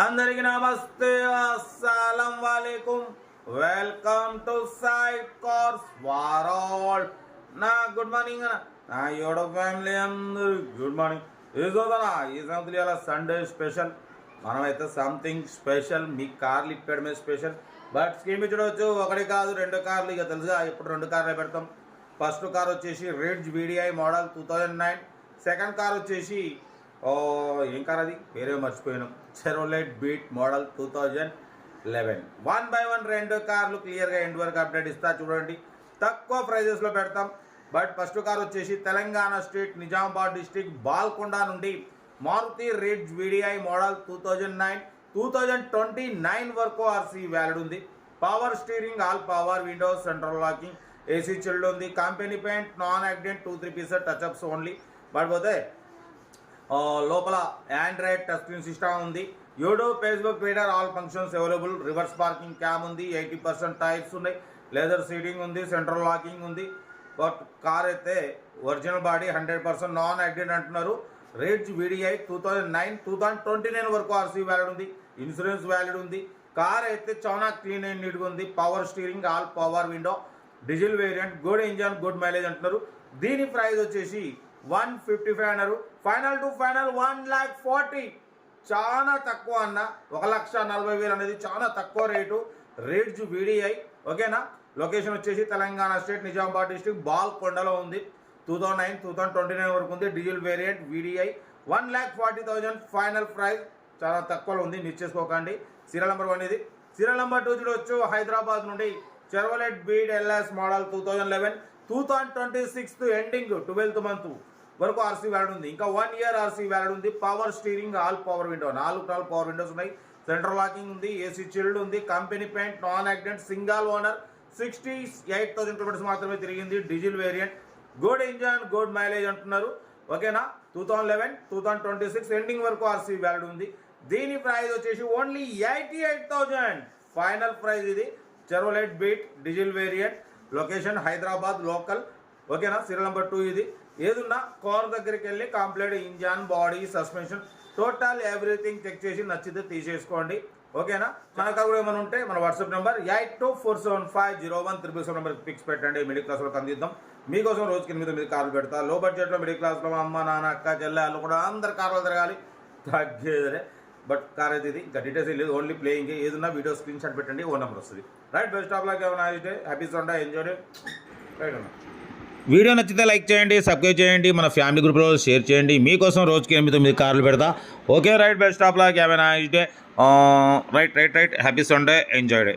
అందరికి నమస్తే. అస్సలం వాలేకుం. వెల్కమ్ టు సైడ్ కోర్స్ వారాల్. నా గుడ్ మార్నింగ్ అన్న. నా యోడో ఫ్యామిలీ అందరు గుడ్ మార్నింగ్. ఏ చూద్దానా ఈ సంవత్సరం ఇలా సండే స్పెషల్. మనమైతే సంథింగ్ స్పెషల్. మీ కార్లు ఇప్పడమే స్పెషల్. బట్ స్కీమ్ చూడవచ్చు ఒకటి కాదు రెండు కార్లు. ఇక తెలుసుగా ఇప్పుడు రెండు కార్లు పెడతాం. ఫస్ట్ కార్ వచ్చేసి Ritz VDI model two thousand nine. Second car వచ్చేసి ఏం కార్ అది? వేరే మర్చిపోయినాం. Chevrolet Beat model two thousand eleven one by one రెండు కార్లు క్లియర్గా ఎండ్ వరకు అప్డేట్ ఇస్తా చూడండి. తక్కువ ప్రైజెస్లో పెడతాం. బట్ ఫస్ట్ కార్ వచ్చేసి తెలంగాణ స్టేట్ నిజామాబాద్ డిస్టిక్ బాల్కొండ నుండి Maruti Ritz VDI model two thousand nine two thousand twenty nine వరకు ఆర్సీ వ్యాలిడ్ ఉంది. Power steering all power windows central locking AC chilled ఉంది. Company paint non accident two three pieces touchups only but పోతే లోపల Android touch screen system ఉంది. యూడో Facebook Twitter all functions available reverse parking cam ఉంది eighty percent tyres ఉన్నాయి. Leather seating ఉంది central locking ఉంది. But car అయితే original body hundred percent non accident అంటున్నారు rates VDI two thousand nine two thousand twenty nine వరకు RC valid ఉంది. Insurance valid ఉంది. Car అయితే చాలా క్లీన్ అండ్ నీట్గా ఉంది. Power steering all power window diesel variant good engine good mileage అంటున్నారు. దీని ప్రైస్ వచ్చేసి వన్ ఫిఫ్టీ ఫైవ్ అన్నారు. Final to final one lakh forty చాలా తక్కువ అన్న. ఒక లక్ష నలభై వేలు అనేది చాలా తక్కువ రేటు. రేట్స్ వీడిఐ ఓకేనా? లొకేషన్ వచ్చేసి తెలంగాణ స్టేట్ నిజామాబాద్ డిస్టిక్ బాల్కొండలో ఉంది. Two thousand nine two thousand twenty nine వరకు ఉంది. Diesel variant VDI one lakh forty thousand final price చాలా తక్కువలో ఉంది. మిస్ చేసుకోకండి. సీరియల్ నెంబర్ వన్ ఇది. సీరియల్ నెంబర్ టూ చూడవచ్చు హైదరాబాద్ నుండి Chevrolet Beat LS model two thousand eleven two thousand twenty sixth ending twelfth month వరకు ఆర్సీ వ్యాలిడ్ ఉంది. ఇంకా వన్ ఇయర్ ఆర్సీ వ్యాలిడ్ ఉంది. Power steering all power window నాలుగు నాలుగు power windows ఉన్నాయి. సెంట్రల్ లాకింగ్ ఉంది. ఏసీ చిల్డ్ ఉంది. Company paint non accident single owner sixty eight thousand kilometres మాత్రమే తిరిగింది diesel variant good engine good mileage అంటున్నారు. ఓకేనా two thousand eleven two thousand twenty six ending వరకు ఆర్సీ వ్యాలిడ్ ఉంది. దీని ప్రైస్ వచ్చేసి only eighty eight thousand final price ఇది. Chevrolet Beat diesel variant location Hyderabad local ఓకేనా సీరియల్ నెంబర్ టూ ఇది. ఏదున్నా కార్ దగ్గరికి వెళ్ళి complete engine body suspension total everything check చేసి నచ్చితే తీసేసుకోండి. ఓకేనా? మన కూడా ఏమైనా ఉంటే మన WhatsApp number eight two four seven five zero one triple seven number pics పెట్టండి. మిడిల్ క్లాస్లో అందిద్దాం మీకోసం రోజుకి ఎనిమిది మీద కార్లు పెడతా లో బడ్జెట్లో మిడిల్ క్లాస్లో అమ్మ నాన్న అక్క చెల్లెళ్ళు కూడా అందరు కార్లు తిరగాలి. తగ్గేదరే బట్ కార్ అయితే ఇది ఇంకా డీటెయిల్స్ లేదు. ఓన్లీ ప్లేయింగ్ ఏదన్నా వీడియో స్క్రీన్ షాట్ పెట్టండి. ఓ నెంబర్ వస్తుంది. రైట్ బెస్ట్ ఆఫ్ లాగా ఏమైనా అయితే హ్యాపీ సండే ఎంజాయ్ రైట్ అన్నా? వీడియో నచ్చితే లైక్ చేయండి సబ్స్క్రైబ్ చేయండి మన ఫ్యామిలీ గ్రూప్లో షేర్ చేయండి. మీకోసం రోజుకి ఎనిమిది తొమ్మిది కార్లు పెడతా. Okay right best of luck. Nice day. Right right right. Happy Sunday. Enjoy day.